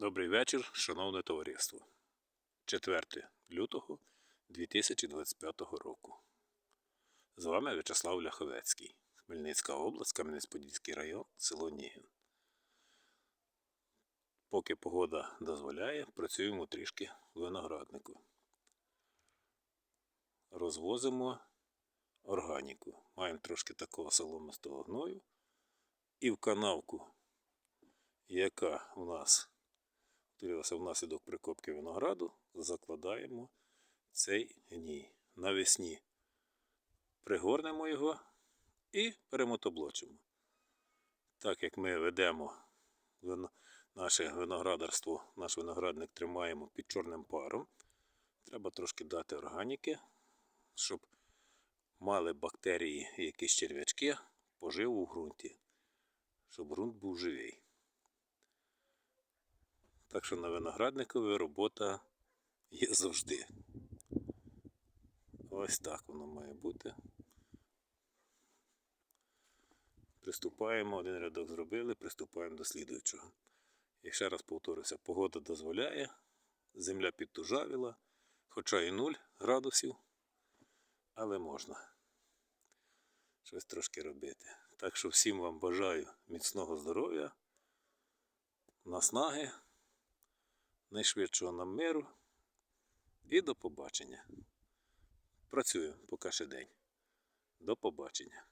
Добрий вечір, шановне товариство. 4 лютого 2025 року. З вами В'ячеслав Ляховецький, Хмельницька область, Кам'янець-Подільський район, село Нігін. Поки погода дозволяє, працюємо трішки винограднику. Розвозимо органіку. Маємо трошки такого соломистого гною. І в канавку, яка у нас утворилася внаслідок прикопки винограду, закладаємо цей гній. Навесні пригорнемо його і перемотоблочимо. Так як ми ведемо наше виноградарство, наш виноградник тримаємо під чорним паром, треба трошки дати органіки, щоб мали бактерії і якісь черв'ячки поживу в ґрунті, щоб ґрунт був живий. Так що на виноградникові робота є завжди. Ось так воно має бути. Приступаємо, один рядок зробили, приступаємо до слідуючого. І ще раз повторюся, погода дозволяє, земля підтужавіла, хоча і 0 градусів, але можна щось трошки робити. Так що всім вам бажаю міцного здоров'я, наснаги, найшвидшого нам миру і до побачення. Працюю поки ще день. До побачення.